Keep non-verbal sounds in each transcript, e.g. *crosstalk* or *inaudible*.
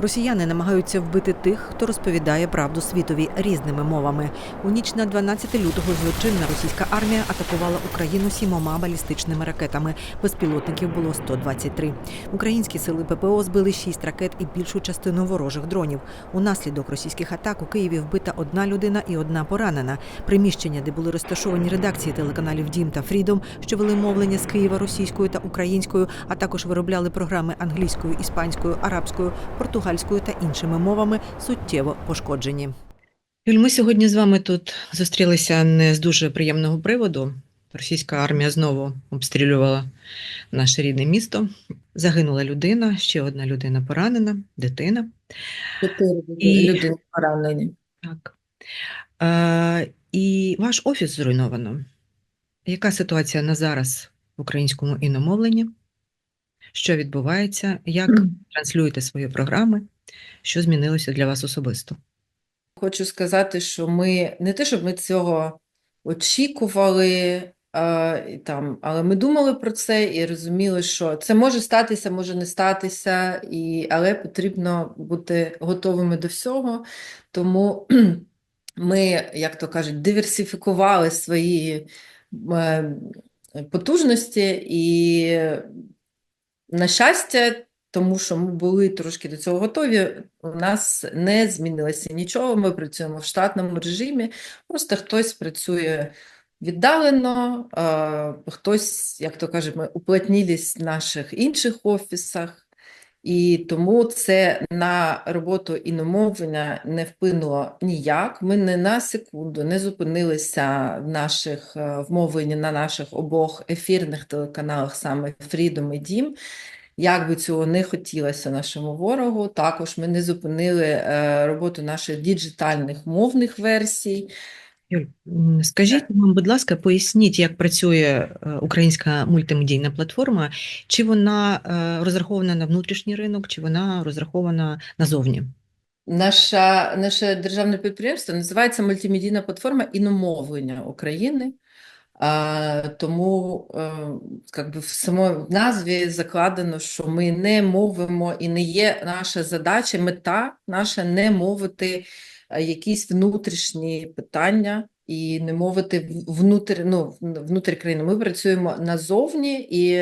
Росіяни намагаються вбити тих, хто розповідає правду світові різними мовами. У ніч на 12 лютого злочинна російська армія атакувала Україну сімома балістичними ракетами. Безпілотників було 123. Українські сили ППО збили шість ракет і більшу частину ворожих дронів. Унаслідок російських атак у Києві вбита одна людина і одна поранена. Приміщення, де були розташовані редакції телеканалів Дім та Фрідом, що вели мовлення з Києва російською та українською, а також виробляли програми англійською, іспанською, арабською, португальською та іншими мовами, суттєво пошкоджені. Юль, ми сьогодні з вами тут зустрілися не з дуже приємного приводу. Російська армія знову обстрілювала наше рідне місто. Загинула людина, ще одна людина поранена, дитина. Чотири І- людини поранені. Так. Е, і ваш офіс зруйновано. Яка ситуація на зараз в українському іномовленні? Що відбувається? Як транслюєте свої програми? Що змінилося для вас особисто? Хочу сказати, що ми не те, щоб ми цього очікували, а, і там, але ми думали про це і розуміли, що це може статися, може не статися, і, але потрібно бути готовими до всього. Тому ми, як то кажуть, диверсифікували свої е, потужності і, на щастя, тому що ми були трошки до цього готові, у нас не змінилося нічого. Ми працюємо в штатному режимі, просто хтось працює віддалено, хтось, як то кажемо, ми уплотнились в наших інших офісах. І тому це на роботу іномовлення не вплинуло ніяк. Ми не на секунду не зупинилися в наших е, вмовленні на наших обох ефірних телеканалах, саме Freedom і Дім. Як би цього не хотілося нашому ворогу, також ми не зупинили е, роботу наших діджитальних мовних версій. Юль, скажіть нам, будь ласка, поясніть, як працює е, українська мультимедійна платформа, чи вона е, розрахована на внутрішній ринок, чи вона розрахована назовні? Наша, наше державне підприємство називається мультимедійна платформа іномовлення України. А, тому е, как би в самій назві закладено, що ми не мовимо і не є наша задача, мета наша не мовити е, якісь внутрішні питання і не мовити внутрі, ну, внутрі країни. Ми працюємо назовні і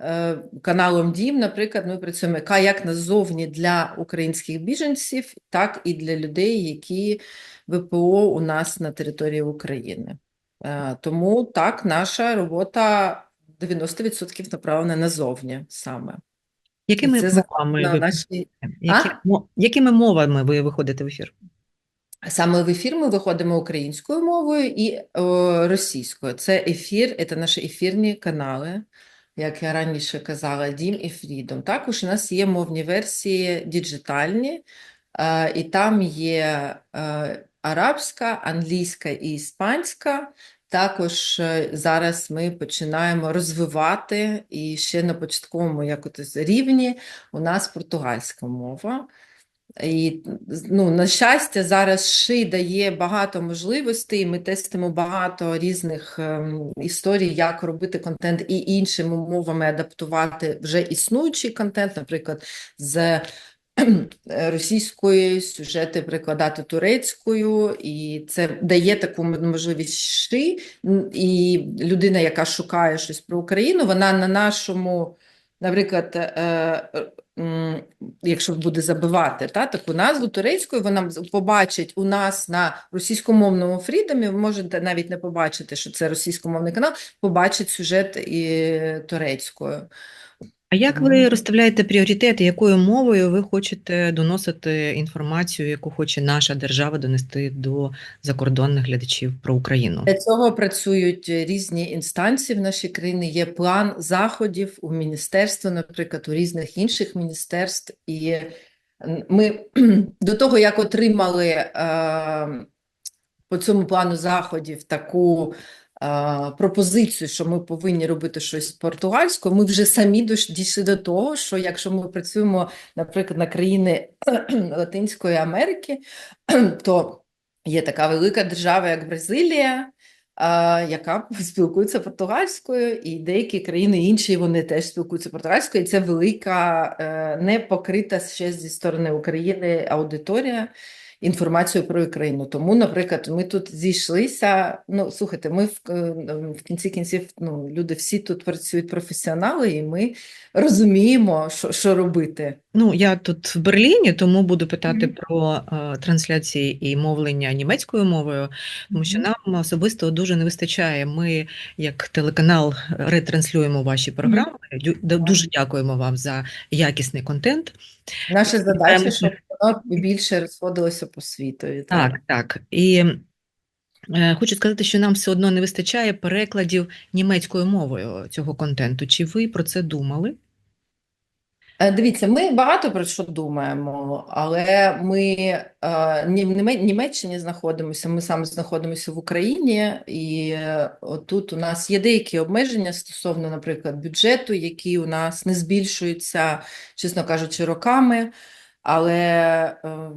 е, каналом Дім, наприклад, ми працюємо як назовні для українських біженців, так і для людей, які ВПО у нас на території України. Е, Тому так, наша робота 90% направлена назовні саме. Якими мовами ви наші... Які, якими мовами ви виходите в ефір? Саме в ефір ми виходимо українською мовою і о, російською. Це ефір, це наші ефірні канали, як я раніше казала, Дім і Фрідом. Також у нас є мовні версії діджитальні, е, і там є е, арабська, англійська і іспанська. Також е, зараз ми починаємо розвивати і ще на початковому якось рівні у нас португальська мова. І, ну, на щастя, зараз ШИ дає багато можливостей. Ми тестимо багато різних ем, історій, як робити контент і іншими мовами адаптувати вже існуючий контент, наприклад, з російської сюжети перекладати турецькою, і це дає таку можливість ШИ. І людина, яка шукає щось про Україну, вона на нашому, наприклад, е, якщо буде забивати та, таку назву турецькою, вона побачить у нас на російськомовному фрідомі, ви можете навіть не побачити, що це російськомовний канал, побачить сюжет і турецькою. А як ви розставляєте пріоритети, якою мовою ви хочете доносити інформацію, яку хоче наша держава донести до закордонних глядачів про Україну? Для цього працюють різні інстанції в нашій країні. Є план заходів у міністерства, наприклад, у різних інших міністерств. І ми *clears throat* до того, як отримали е, по цьому плану заходів таку пропозицію, що ми повинні робити щось португальською, ми вже самі дійшли до того, що якщо ми працюємо, наприклад, на країни *clears throat* Латинської Америки, *clears throat* то є така велика держава, як Бразилія. яка *laughs* спілкується португальською, і деякі країни інші вони теж спілкуються португальською. І це велика, е, не покрита ще зі сторони України аудиторія інформацією про Україну. Тому, наприклад, ми тут зійшлися. Ну, слухайте, ми в, е, в кінці кінців, ну, люди всі тут працюють професіонали, і ми розуміємо, що, що робити. Ну, я тут в Берліні, тому буду питати Мгм. про е, трансляції і мовлення німецькою мовою, тому що нам особисто дуже не вистачає. Ми, як телеканал, ретранслюємо ваші програми. Дю- да- Дуже дякуємо вам за якісний контент. Наша задача, щоб воно більше розходилося по світові. Так, так. І е, хочу сказати, що нам все одно не вистачає перекладів німецькою мовою цього контенту. Чи ви про це думали? Е, Дивіться, ми багато про що думаємо, але ми е, в Німеччині знаходимося, ми саме знаходимося в Україні, і е, тут у нас є деякі обмеження стосовно, наприклад, бюджету, які у нас не збільшуються, чесно кажучи, роками. Але, е,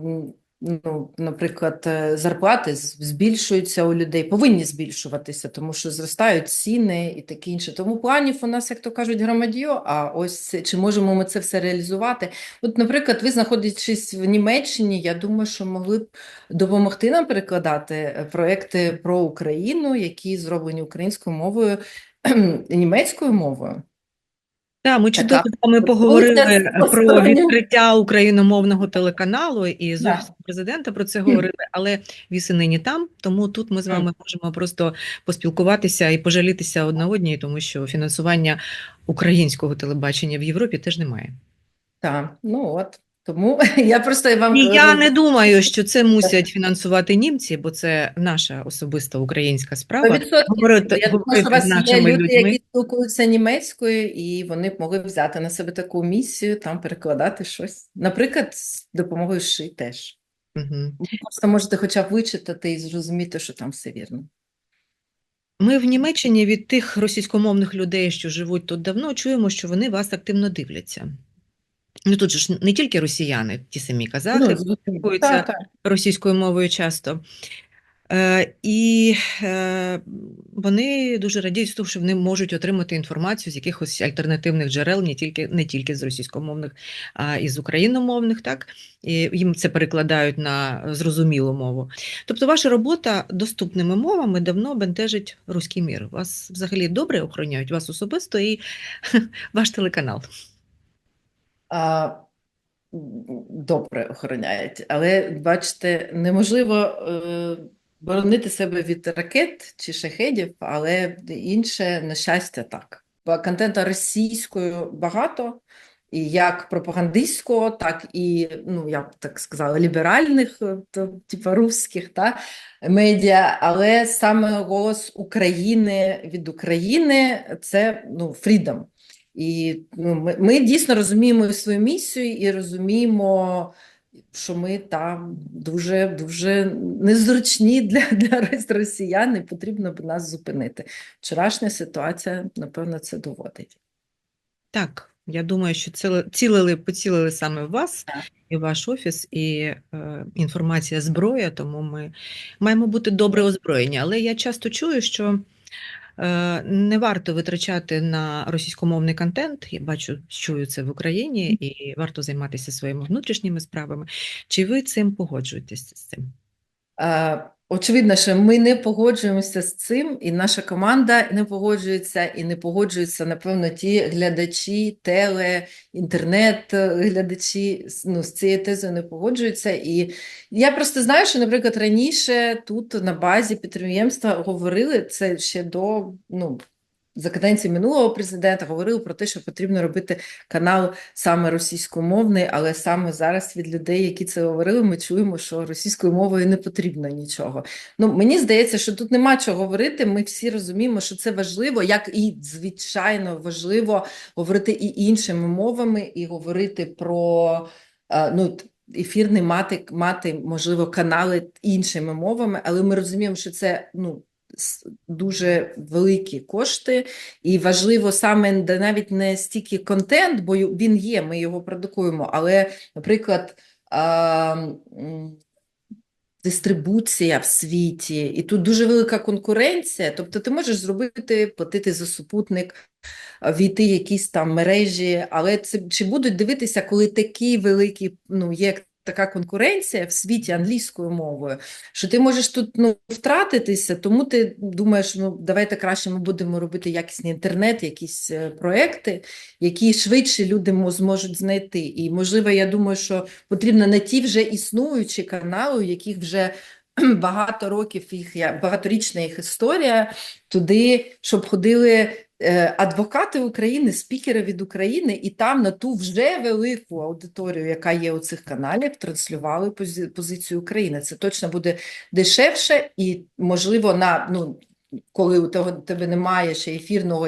ну, наприклад, е, зарплати збільшуються у людей, повинні збільшуватися, тому що зростають ціни і таке інше. Тому планів у нас, як то кажуть, громадьо, а ось чи можемо ми це все реалізувати? От, наприклад, ви знаходячись в Німеччині, я думаю, що могли б допомогти нам перекладати е, проекти про Україну, які зроблені українською мовою, німецькою мовою. Так, ми чудово з вами поговорили про відкриття україномовного телеканалу і з Да. президента про це говорили, але віси нині там, тому тут ми з вами можемо просто поспілкуватися і пожалітися одна одній, тому що фінансування українського телебачення в Європі теж немає. Так, ну от. Тому *laughs* я просто вам І я не думаю, що це мусять фінансувати німці, бо це наша особиста українська справа. 100%. Говорити, Я думаю, що у вас є люди, людьми. які спілкуються німецькою, і вони б могли взяти на себе таку місію, там перекладати щось. Наприклад, з допомогою ШИ теж. Мгм. Ви просто можете хоча б вичитати і зрозуміти, що там все вірно. Ми в Німеччині від тих російськомовних людей, що живуть тут давно, чуємо, що вони вас активно дивляться. Ну тут же ж не тільки росіяни, ті самі казахи, Ну, спілкуються російською мовою часто. Е, і е, вони дуже радіють з того, що вони можуть отримати інформацію з якихось альтернативних джерел, не тільки, не тільки з російськомовних, а і з україномовних, так? І їм це перекладають на зрозумілу мову. Тобто ваша робота доступними мовами давно бентежить руський мір. Вас взагалі добре охороняють, вас особисто і *laughs* ваш телеканал. А, добре охороняють. Але, бачите, неможливо е, боронити себе від ракет чи шахедів, але інше, на щастя, так. Бо контенту російською багато, і як пропагандистського, так і, ну, я б так сказала, ліберальних, е, то, типу русських, та, медіа, але саме голос України від України – це, ну, фрідом. І ну, ми, ми дійсно розуміємо свою місію і розуміємо, що ми там дуже дуже незручні для, для росіян, і потрібно б нас зупинити. Вчорашня ситуація, напевно, це доводить. Так, я думаю, що цілили, поцілили саме вас і ваш офіс, і е, інформація зброя, тому ми маємо бути добре озброєні. Але я часто чую, що не варто витрачати на російськомовний контент. Я бачу, чую це в Україні, і варто займатися своїми внутрішніми справами. Чи ви цим погоджуєтесь з цим? Очевидно, що ми не погоджуємося з цим, і наша команда не погоджується, і не погоджуються, напевно, ті глядачі, теле, інтернет, е, ну, з цією тезою не погоджуються. І я просто знаю, що, наприклад, раніше тут на базі підприємства говорили це ще до ну, за каденції минулого президента, говорили про те, що потрібно робити канал саме російськомовний, але саме зараз від людей, які це говорили, ми чуємо, що російською мовою не потрібно нічого. Ну, мені здається, що тут нема чого говорити. Ми всі розуміємо, що це важливо, як і звичайно важливо говорити і іншими мовами, і говорити про е, ну. Ефірний мати, мати, можливо, канали іншими мовами, але ми розуміємо, що це ну, дуже великі кошти, і важливо саме навіть не стільки контент, бо він є, ми його продукуємо, але, наприклад, дистрибуція в світі, і тут дуже велика конкуренція. Тобто ти можеш зробити, платити за супутник, війти якісь там мережі, але це чи будуть дивитися, коли такі великі, ну, є така конкуренція в світі англійською мовою, що ти можеш тут ну, втратитися, тому ти думаєш, ну давайте краще ми будемо робити якісний інтернет, якісь е, проекти, які швидше люди зможуть знайти. І можливо, я думаю, що потрібно на ті вже існуючі канали, у яких вже багато років їх багаторічна їх історія, туди, щоб ходили адвокати України, спікери від України, і там на ту вже велику аудиторію, яка є у цих каналів, транслювали пози- позицію України. Це точно буде дешевше і, можливо, на ну. Коли у того тебе немає ще ефірного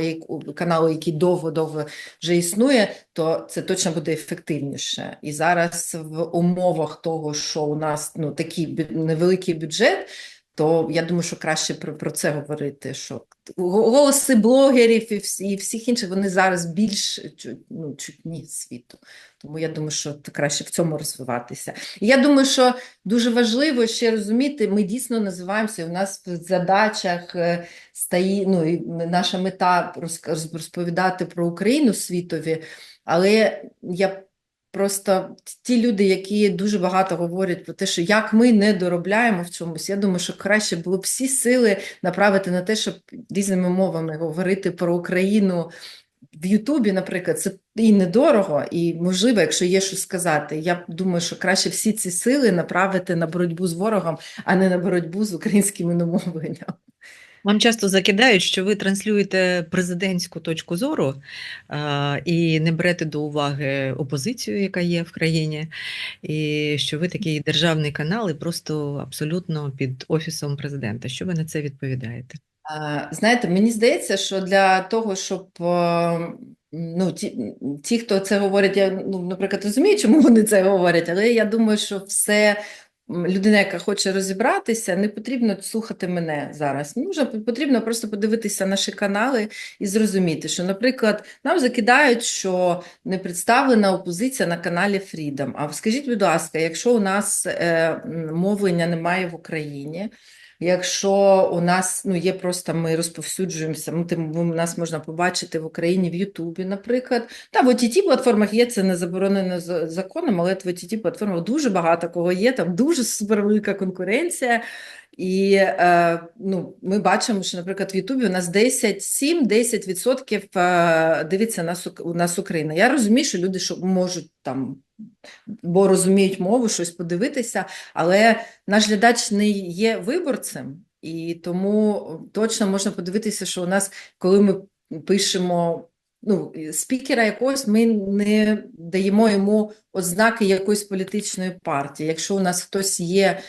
каналу, який довго-довго вже існує, то це точно буде ефективніше. І зараз в умовах того, що у нас ну такий невеликий бюджет, то я думаю, що краще про, про це говорити. Що голоси блогерів і, всі, і всіх інших вони зараз більш ну, чутні світу. Тому я думаю, що краще в цьому розвиватися. І я думаю, що дуже важливо ще розуміти, ми дійсно називаємося. У нас в задачах е, стає ну, і наша мета розповідати про Україну світові. Але я просто ті люди, які дуже багато говорять про те, що як ми не доробляємо в чомусь, я думаю, що краще було б всі сили направити на те, щоб різними мовами говорити про Україну. В Ютубі, наприклад, це і недорого, і можливо, якщо є що сказати. Я думаю, що краще всі ці сили направити на боротьбу з ворогом, а не на боротьбу з українським іномовленням. Вам часто закидають, що ви транслюєте президентську точку зору а, і не берете до уваги опозицію, яка є в країні, і що ви такий державний канал і просто абсолютно під офісом президента. Що ви на це відповідаєте? Знаєте, мені здається, що для того, щоб ну, ті, ті, хто це говорять, я, ну, наприклад, розумію, чому вони це говорять, але я думаю, що все людина, яка хоче розібратися, не потрібно слухати мене зараз. Ну, потрібно просто подивитися наші канали і зрозуміти, що, наприклад, нам закидають, що не представлена опозиція на каналі Freedom. А скажіть, будь ласка, якщо у нас е, мовлення немає в Україні, Якщо у нас ну є просто ми розповсюджуємося, ми тим нас можна побачити в Україні в Ютубі, наприклад. Та в ott платформах є це не заборонено за- законом, але в ott платформах дуже багато кого є, там дуже супервелика конкуренція. І е, ну, ми бачимо, що, наприклад, в Ютубі у нас 10, 7-10% е, дивиться нас, нас Україна. Я розумію, що люди що можуть там, бо розуміють мову, щось подивитися, але наш глядач не є виборцем, і тому точно можна подивитися, що у нас, коли ми пишемо ну, спікера якогось, ми не даємо йому ознаки якоїсь політичної партії. Якщо у нас хтось є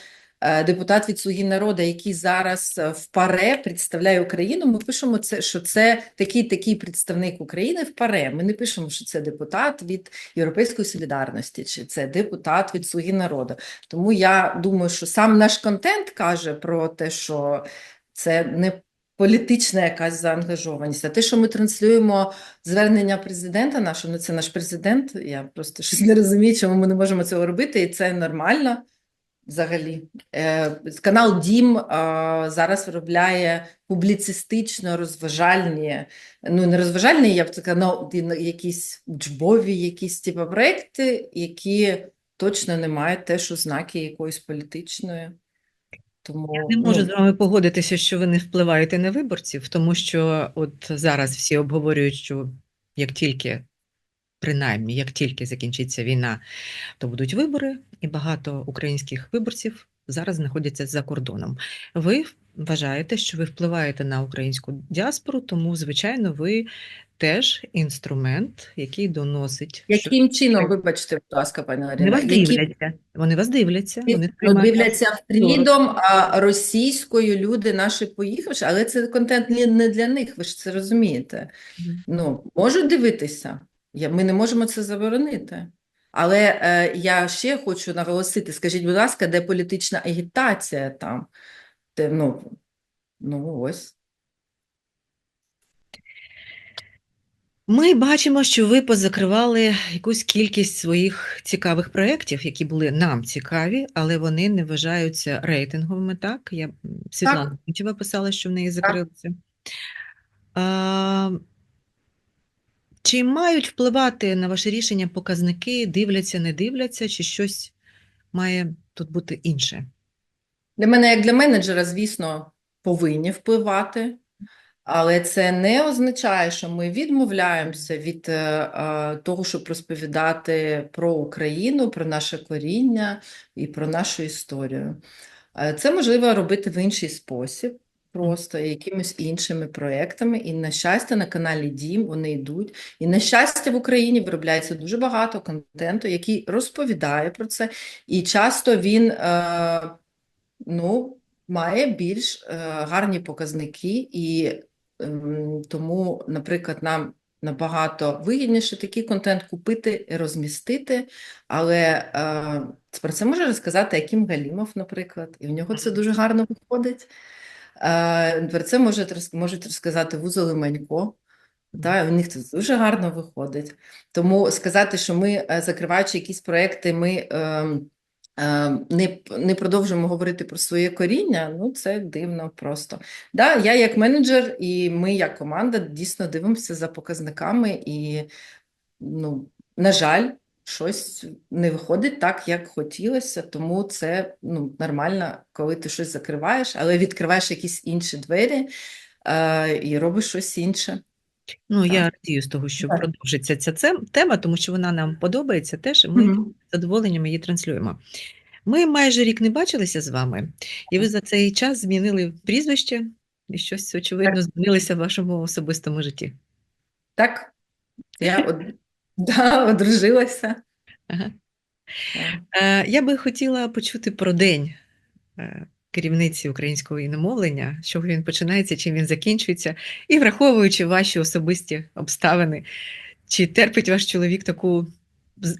депутат від «Слуги народу», який зараз е, в ПАРЕ представляє Україну, ми пишемо це, що це такий такий представник України в ПАРЕ. Ми не пишемо, що це депутат від Європейської солідарності, чи це депутат від «Слуги народу». Тому я думаю, що сам наш контент каже про те, що це не політична якась заангажованість. А те, що ми транслюємо звернення президента нашого, ну це наш президент. Я просто щось не розумію, чому ми не можемо цього робити, і це нормально. Взагалі, Е, канал Дім е, зараз виробляє публіцистично розважальні, ну не розважальні, я б сказала, ну, якісь джбові, якісь типу проекти, які точно не мають теж ознаки якоїсь політичної. Тому Я не можу ну, з вами погодитися, що ви не впливаєте на виборців, тому що от зараз всі обговорюють, що як тільки, принаймні, як тільки закінчиться війна, то будуть вибори, і багато українських виборців зараз знаходяться за кордоном. Ви вважаєте, що ви впливаєте на українську діаспору, тому, звичайно, ви теж інструмент, який доносить, що яким чином, вибачте, будь ласка, пані вони Ларіна, вас які дивляться. Вони вас дивляться, вони Ну, дивляться фрідом, а російською люди наші поїхавши, але це контент не, для них, ви ж це розумієте. Мгм. Ну, можуть дивитися, ми не можемо це заборонити. Але е, я ще хочу наголосити, скажіть, будь ласка, де політична агітація там? Де, ну, ну ось. Ми бачимо, що ви позакривали якусь кількість своїх цікавих проєктів, які були нам цікаві, але вони не вважаються рейтинговими. Так, я Світлана Кутєва писала, що в неї закрилися. А, чи мають впливати на ваше рішення показники, дивляться, не дивляться, чи щось має тут бути інше? Для мене, як для менеджера, звісно, повинні впливати, але це не означає, що ми відмовляємося від е, е, того, щоб розповідати про Україну, про наше коріння і про нашу історію. Е, Це можливо робити в інший спосіб, просто якимись іншими проектами. І, на щастя, на каналі Дім вони йдуть. І, на щастя, в Україні виробляється дуже багато контенту, який розповідає про це. І часто він е, ну, має більш е, гарні показники, і ем, тому, наприклад, нам набагато вигідніше такий контент купити і розмістити, але е, про це може розказати Акім Галімов, наприклад, і в нього це дуже гарно виходить. Е, про це можуть, можуть розказати Вузол Манько. Да, у них це дуже гарно виходить. Тому сказати, що ми, е, закриваючи якісь проекти, ми ем, ем, не, не продовжуємо говорити про своє коріння, ну це дивно просто. Да, я як менеджер і ми як команда дійсно дивимося за показниками і, ну, на жаль, щось не виходить так, як хотілося, тому це ну, нормально, коли ти щось закриваєш, але відкриваєш якісь інші двері е, і робиш щось інше. Ну, я радію з того, що Так. продовжиться ця тема, тому що вона нам подобається теж, і ми Мгм. з задоволенням її транслюємо. Ми майже рік не бачилися з вами, і ви за цей час змінили прізвище, і щось, очевидно, змінилося в вашому особистому житті. Так, я. Да, одружилася. Ага. Е, Я би хотіла почути про день е, керівниці українського іномовлення, з чого він починається, чим він закінчується, і враховуючи ваші особисті обставини, чи терпить ваш чоловік таку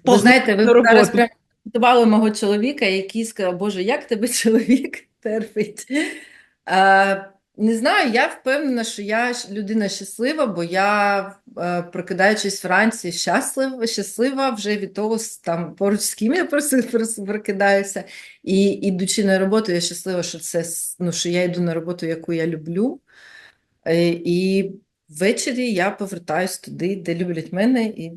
Ви знаєте, ви роботу. зараз прям цитували мого чоловіка, який сказав, Боже, як тебе *laughs* чоловік терпить? Е, не знаю, я впевнена, що я людина щаслива, бо я, е, прокидаючись вранці, щаслива, щаслива вже від того, там, поруч з ким я *laughs* просто прокидаюся. І ідучи на роботу, я щаслива, що це, ну, що я йду на роботу, яку я люблю. Е, І ввечері я повертаюсь туди, де люблять мене, і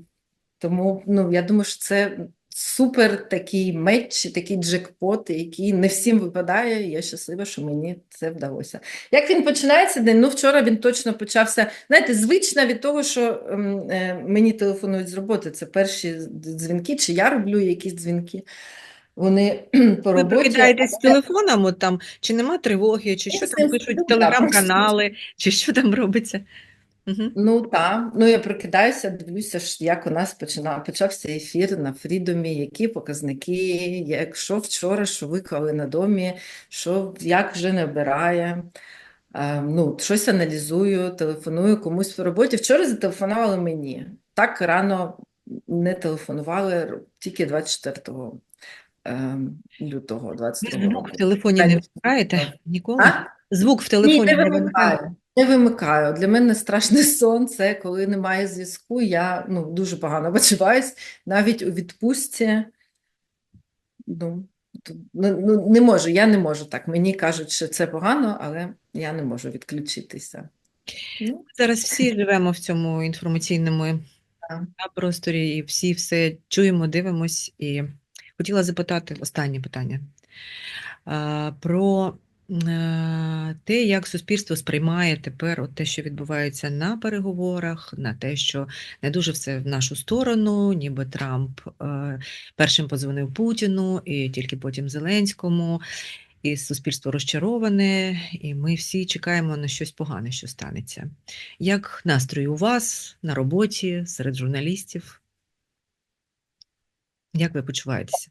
тому ну, я думаю, що це супер такий меч, такий джекпот, який не всім випадає. Я щаслива, що мені це вдалося. Як він починається день? Ну, вчора він точно почався. Знаєте, звично від того, що ем, е, мені телефонують з роботи. Це перші дзвінки, чи я роблю якісь дзвінки. Вони *clears throat* по Ви прокидаєтесь з телефоном, от там, чи нема тривоги, чи що там пишуть телеграм-канали, чи що там робиться? Угу. Ну так, ну я прокидаюся, дивлюся, як у нас починав, почався ефір на Фрідомі, які показники, як що вчора, що виклали на домі, що як вже не обирає. Е, ну, щось аналізую, телефоную комусь по роботі. Вчора зателефонували мені. Так рано не телефонували тільки 24 е, лютого Ви 22 звук в телефоні не вмикаєте ніколи? А? Звук в телефоні не не вимикаю. Не вимикаю. Для мене страшний *laughs* сон це коли немає зв'язку. Я ну, дуже погано почуваюсь. Навіть у відпустці. Ну, ну, ну, не можу, я не можу так. Мені кажуть, що це погано, але я не можу відключитися. Ну, Зараз всі живемо в цьому інформаційному Так. просторі, і всі все чуємо, дивимось. І хотіла запитати останнє питання а, про те, як суспільство сприймає тепер от те, що відбувається на переговорах, на те, що не дуже все в нашу сторону, ніби Трамп е, першим подзвонив Путіну, і тільки потім Зеленському. І суспільство розчароване, і ми всі чекаємо на щось погане, що станеться. Як настрої у вас на роботі, серед журналістів? Як ви почуваєтеся?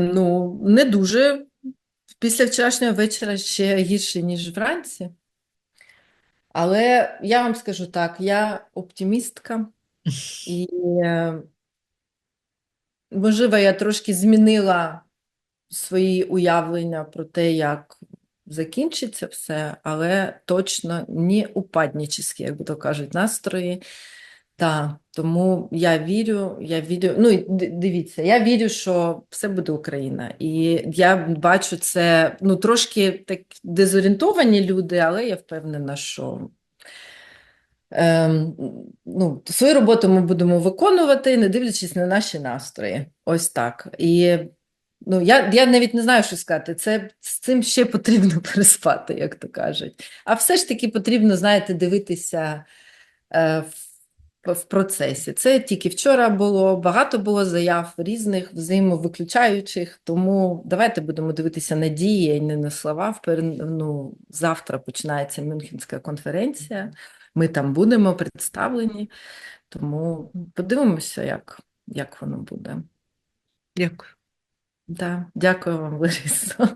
Ну, не дуже. Після вчорашнього вечора ще гірше, ніж вранці. Але я вам скажу так, я оптимістка. І, е, можливо, я трошки змінила свої уявлення про те, як закінчиться все, але точно не упадническі, як би то кажуть, настрої. Так, тому я вірю, я вірю. Ну і дивіться, я вірю, що все буде Україна. І я бачу це, ну, трошки так дезорієнтовані люди, але я впевнена, що ем, ну, свою роботу ми будемо виконувати, не дивлячись на наші настрої. Ось так. І ну, я, я навіть не знаю, що сказати. Це з цим ще потрібно *laughs* переспати, як то кажуть. А все ж таки потрібно, знаєте, дивитися е, в процесі. Це тільки вчора було, багато було заяв різних, взаємовиключаючих, тому давайте будемо дивитися на дії, і не на слова. Впер... Ну, завтра починається Мюнхенська конференція. Ми там будемо представлені, тому подивимося, як, як воно буде. Дякую. Да, дякую вам, Ларисо.